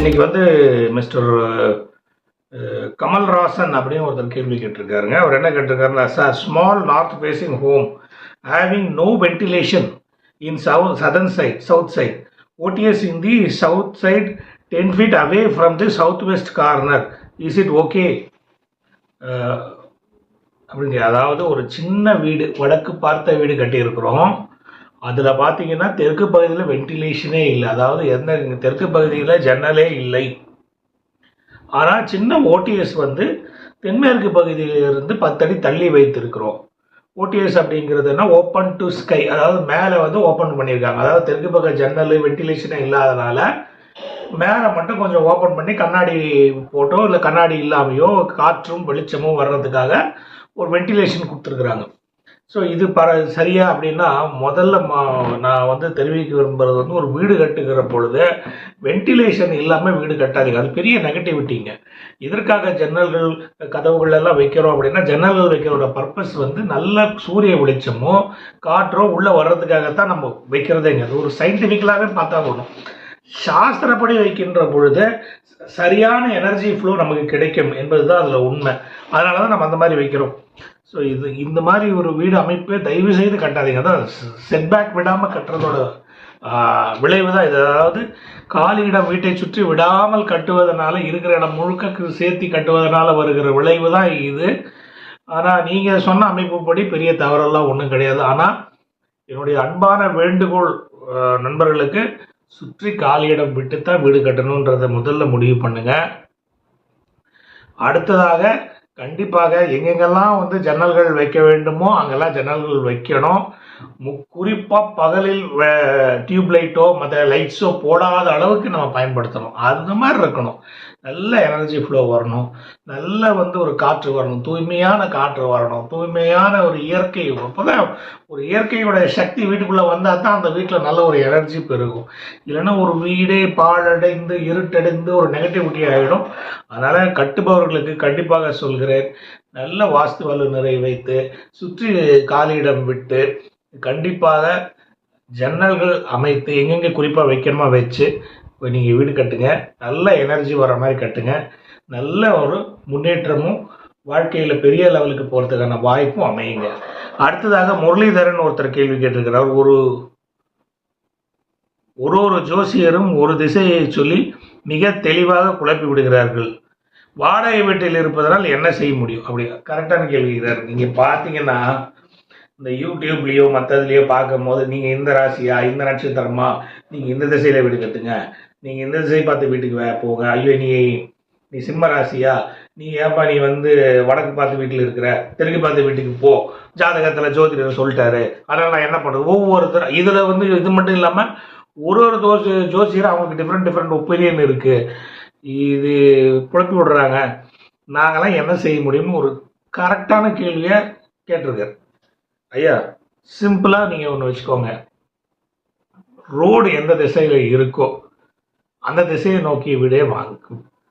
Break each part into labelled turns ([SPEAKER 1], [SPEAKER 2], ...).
[SPEAKER 1] இன்னைக்கு வந்து மிஸ்டர் கமல்ராசன் அப்படின்னு ஒருத்தர் கேள்வி கேட்டிருக்காருங்க. அவர் என்ன கேட்டிருக்காருன்னா sir small north facing home having no ventilation in south southern side south side OTS in the south side ten feet away from the south west corner is it okay அப்படிங்க அதாவது ஒரு சின்ன வீடு வடக்கு பார்த்த வீடு கட்டியிருக்கிறோம். அதில் பார்த்தீங்கன்னா தெற்கு பகுதியில் வென்டிலேஷனே இல்லை. அதாவது எந்த தெற்கு பகுதியில் ஜன்னலே இல்லை. ஆனால் சின்ன ஓடிஎஸ் வந்து தென்மேற்கு பகுதியிலிருந்து பத்தடி தள்ளி வைத்திருக்கிறோம். ஓடிஎஸ் அப்படிங்கிறதுனா ஓப்பன் டு ஸ்கை அதாவது மேலே வந்து ஓப்பன் பண்ணியிருக்காங்க. அதாவது தெற்கு பக்க ஜன்னல் வென்டிலேஷனே இல்லாதனால மேலே மட்டும் கொஞ்சம் ஓப்பன் பண்ணி கண்ணாடி போட்டோ இல்லை கண்ணாடி இல்லாமையோ காற்றும் வெளிச்சமும் வர்றதுக்காக ஒரு வென்டிலேஷன் கொடுத்துருக்குறாங்க. ஸோ இது பர சரியா அப்படின்னா முதல்ல நான் வந்து தெரிவிக்க விரும்புறது வந்து ஒரு வீடு கட்டுகிற பொழுது வென்டிலேஷன் இல்லாமல் வீடு கட்டாதீங்க. அது பெரிய நெகட்டிவிட்டிங்க இதற்காக ஜன்னல்கள் கதவுகள் எல்லாம் வைக்கிறோம் அப்படின்னா ஜன்னல்கள் வைக்கிறோட பர்பஸ் வந்து நல்ல சூரிய வெளிச்சமோ காற்றோ உள்ளே வர்றதுக்காகத்தான் நம்ம வைக்கிறதேங்க. அது ஒரு சயின்டிஃபிக்கலாகவே பார்த்தா போகணும் சாஸ்திரப்படி வைக்கின்ற பொழுது சரியான எனர்ஜி ஃப்ளோ நமக்கு கிடைக்கும் என்பது தான் அதில் உண்மை. அதனால தான் நம்ம அந்த மாதிரி வைக்கிறோம். ஸோ இது இந்த மாதிரி ஒரு வீடு அமைப்பே தயவு செய்து கட்டாதீங்க. அதான் செட்பேக் விடாமல் கட்டுறதோட விளைவு தான் இது. அதாவது காலியிடம் வீட்டை சுற்றி விடாமல் கட்டுவதனால இருக்கிற இடம் முழுக்க சேர்த்தி கட்டுவதனால வருகிற விளைவு தான் இது. ஆனால் நீங்கள் சொன்ன அமைப்புப்படி பெரிய தவறெல்லாம் ஒன்றும் கிடையாது. ஆனால் என்னுடைய அன்பான வேண்டுகோள் நண்பர்களுக்கு சுற்றி காலியிடம் விட்டு விட்டுத்தான் வீடு கட்டணுன்றதை முதல்ல முடிவு பண்ணுங்க. அடுத்ததாக கண்டிப்பாக எங்கெங்கெல்லாம் வந்து ஜன்னல்கள் வைக்க வேண்டுமோ அங்கெல்லாம் ஜன்னல்கள் வைக்கணும். மு குறிப்பாக பகலில் டியூப் லைட்டோ மற்ற லைட்ஸோ போடாத அளவுக்கு நம்ம பயன்படுத்தணும். அந்த மாதிரி இருக்கணும். நல்ல எனர்ஜி ஃப்ளோ வரணும். நல்ல வந்து ஒரு காற்று வரணும். தூய்மையான காற்று வரணும். தூய்மையான ஒரு இயற்கை அப்போதான் ஒரு இயற்கையோட சக்தி வீட்டுக்குள்ளே வந்தால் தான் அந்த வீட்டில் நல்ல ஒரு எனர்ஜி பெருகும். இல்லைன்னா ஒரு வீடே பாழடைந்து இருட்டடைந்து ஒரு நெகட்டிவிட்டி ஆகிடும் அதனால் கட்டுபவர்களுக்கு கண்டிப்பாக சொல்கிறேன் நல்ல வாஸ்து வல்லுநரை வைத்து சுற்றி காலியிடம் விட்டு கண்டிப்பாக ஜன்னல்கள் அமைத்து எங்கெங்கே குறிப்பாக வைக்கணுமா வச்சு நீங்கள் வீடு கட்டுங்க. நல்ல எனர்ஜி வர மாதிரி கட்டுங்க. நல்ல ஒரு முன்னேற்றமும் வாழ்க்கையில் பெரிய லெவலுக்கு போகிறதுக்கான வாய்ப்பும் அமையுங்க. அடுத்ததாக முரளிதரன் ஒருத்தர் கேள்வி கேட்டிருக்கிறார். ஒரு ஒரு ஒரு ஜோசியரும் ஒரு திசையை சொல்லி மிக தெளிவாக குழப்பி விடுகிறார்கள். வாடகை வீட்டில் இருப்பதனால் என்ன செய்ய முடியும்? அப்படி கரெக்டான கேள்வி நீங்கள் பார்த்தீங்கன்னா இந்த யூடியூப்லேயோ மற்றதுலேயோ பார்க்கும் போது நீங்கள் இந்த ராசியா இந்த நட்சத்திரமா நீங்கள் இந்த திசையில் வீடு கட்டுங்க. நீங்கள் இந்த திசை பார்த்து வீட்டுக்கு வே போங்க. ஐயோ நீ நீ சிம்ம ராசியா? நீ ஏப்பா நீ வந்து வடக்கு பார்த்து வீட்டில் இருக்கிற? தெற்கு பார்த்து வீட்டுக்கு போ. ஜாதகத்தில் ஜோதிடர் சொல்லிட்டாரு. அதனால் நான் என்ன பண்ணுறது ஒவ்வொருத்தர் இதில் வந்து இது மட்டும் இல்லாமல் ஒரு ஒரு ஜோசி ஜோசியர் அவங்களுக்கு டிஃப்ரெண்ட் டிஃப்ரெண்ட் ஒப்பீனியன் இருக்குது இது குழப்பி விடுறாங்க. நாங்களாம் என்ன செய்ய முடியும்னு ஒரு கரெக்டான கேள்வியை கேட்டிருக்காரு. ஐயா சிம்பிளாக நீங்கள் ஒன்று வச்சுக்கோங்க. ரோடு எந்த திசையில் இருக்கோ அந்த திசையை நோக்கி வீடே வாங்க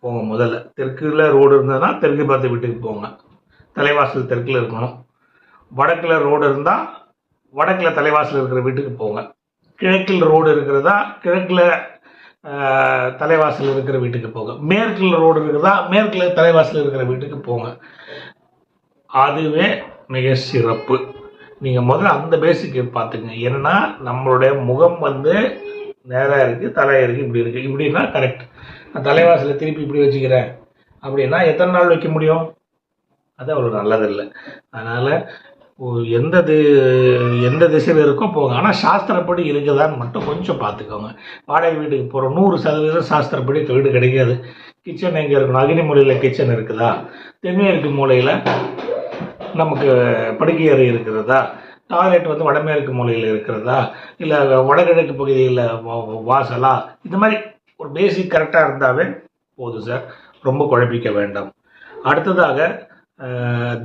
[SPEAKER 1] போங்க முதல்ல. தெற்குல ரோடு இருந்ததுன்னா தெற்கு பார்த்து வீட்டுக்கு போங்க. தலைவாசல் தெற்கில் இருக்கணும். வடக்கில் ரோடு இருந்தால் வடக்கில் தலைவாசல் இருக்கிற வீட்டுக்கு போங்க. கிழக்கில் ரோடு இருக்கிறதா கிழக்கில் தலைவாசல் இருக்கிற வீட்டுக்கு போங்க. மேற்கில் ரோடு இருக்கிறதா மேற்கில் தலைவாசல் இருக்கிற வீட்டுக்கு போங்க. அதுவே மிக சிறப்பு. நீங்கள் முதல்ல அந்த பேசிக் பார்த்துங்க ஏன்னா நம்மளுடைய முகம் வந்து நேராக இருக்குது தலையாக இருக்குது இப்படி இருக்குது இப்படின்னா கரெக்ட் நான் தலைவாசலை திருப்பி இப்படி வச்சுக்கிறேன். அப்படின்னா எத்தனை நாள் வைக்க முடியும்? அது அவ்வளோ நல்லதில்லை. அதனால் எந்த தி எந்த திசையில் இருக்கோ போங்க. ஆனால் சாஸ்திரப்படி இருக்குதான்னு மட்டும் கொஞ்சம் பார்த்துக்கோங்க. வாடகை வீட்டுக்கு போகிறோம் நூறு சதவீதம் சாஸ்திரப்படி வீடு கிடைக்காது. கிச்சன் எங்கே இருக்கணும்? அக்னி மூலையில் கிச்சன் இருக்குதா? தென்மேற்கு மூலையில் நமக்கு படுக்கை அறை இருக்கிறதா? டாய்லெட் வந்து வடமேற்கு மூலையில் இருக்கிறதா? இல்லை வடகிழக்கு பகுதியில் வா- வாசலா? இந்த மாதிரி ஒரு பேசிக் கரெக்டாக இருந்தாவே போதும் சார் ரொம்ப குழப்பிக்க வேண்டாம். அடுத்ததாக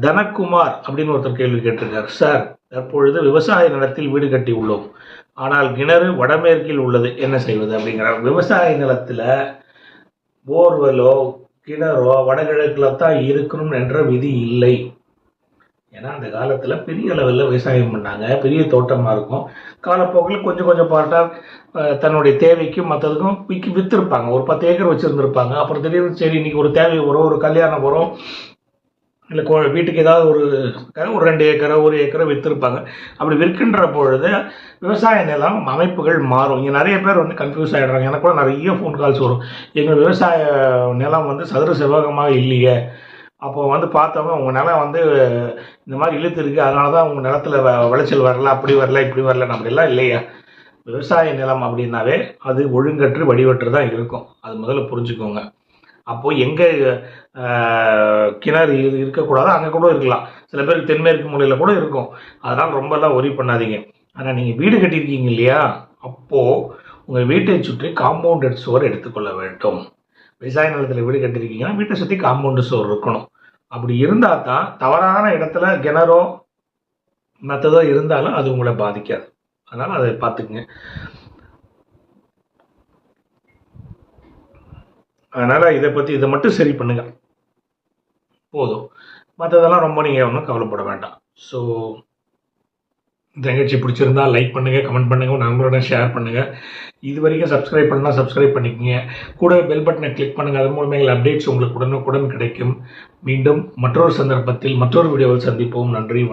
[SPEAKER 1] தனக்குமார் அப்படின்னு ஒருத்தர் கேள்வி கேட்டிருக்கார். சார் தற்பொழுது விவசாய நிலத்தில் வீடு கட்டி உள்ளோம். ஆனால் கிணறு வடமேற்கில் உள்ளது. என்ன செய்வது அப்படிங்கிறார். விவசாய நிலத்தில் போர்வெலோ கிணறோ வடகிழக்கில் தான் இருக்கணும் என்ற விதி இல்லை. ஏன்னா அந்த காலத்தில் பெரிய அளவில் விவசாயம் பண்ணாங்க. பெரிய தோட்டமாக இருக்கும். காலப்போக்கில் கொஞ்சம் கொஞ்சம் பாட்டாக தன்னுடைய தேவைக்கும் மற்றதுக்கும் விற்கி விற்றுருப்பாங்க ஒரு பத்து ஏக்கர் வச்சுருந்துருப்பாங்க. அப்புறம் திடீர்னு சரி இன்றைக்கி ஒரு தேவை வரும் ஒரு கல்யாணம் வரும். இல்லை கோ வீட்டுக்கு ஏதாவது ஒரு ஒரு ரெண்டு ஏக்கரை ஒரு ஏக்கரை விற்றுருப்பாங்க அப்படி விற்கின்ற பொழுது விவசாய நிலம் அமைப்புகள் மாறும். இங்கே நிறைய பேர் வந்து கன்ஃபியூஸ் ஆகிடுறாங்க எனக்கு கூட நிறைய ஃபோன் கால்ஸ் வரும். எங்கள் விவசாய நிலம் வந்து சதுர செவ்வகமாக இல்லையே. அப்போ வந்து பார்த்தவங்க உங்கள் நிலம் வந்து இந்த மாதிரி இழுத்து இருக்கு அதனால தான் உங்கள் நிலத்துல வ- விளைச்சல் வரல அப்படி வரல இப்படி வரல அப்படிலாம் இல்லையா? விவசாய நிலம் அப்படின்னாவே அது ஒழுங்கற்று வடிவற்று தான் இருக்கும். அது முதல்ல புரிஞ்சுக்கோங்க. அப்போது எங்கே கிணறு இரு- இருக்கக்கூடாதோ அங்கே கூட இருக்கலாம். சில பேருக்கு தென்மேற்கு மூலையில் கூட இருக்கும். அதனால் ரொம்பலாம் ஒரி பண்ணாதீங்க. ஆனால் நீங்கள் வீடு கட்டியிருக்கீங்க இல்லையா? அப்போது உங்கள் வீட்டை சுற்றி காம்பவுண்டட் சுவர் எடுத்துக்கொள்ள வேண்டும். விவசாய நிலத்தில் வீடு கட்டியிருக்கீங்கன்னா வீட்டை சுற்றி காம்பவுண்டு சுவர் இருக்கணும். அப்படி இருந்தால் தான் தவறான இடத்துல கிணறோ மற்றதோ இருந்தாலும் அது உங்களை பாதிக்காது. அதனால் அதை பார்த்துக்குங்க. அதனால் இதை பற்றி இதை மட்டும் சரி பண்ணுங்க. போதும். மற்றதெல்லாம் ரொம்ப நீங்கள் ஒன்றும் கவலைப்பட வேண்டாம். ஸோ நிகழ்ச்சி பிடிச்சிருந்தா லைக் பண்ணுங்கள் கமெண்ட் பண்ணுங்கள் உங்கள் ஷேர் பண்ணுங்கள் இது வரைக்கும் சப்ஸ்கிரைப் பண்ணால் சப்ஸ்கிரைப் பண்ணிக்கங்க. கூட பெல் பட்டனை கிளிக் பண்ணுங்கள் அது மூலமாக எங்கள் அப்டேட்ஸ் உங்களுக்கு உடனுக்குடன் கிடைக்கும். மீண்டும் மற்றொரு சந்தர்ப்பத்தில் மற்றொரு வீடியோவில் சந்திப்போம். நன்றி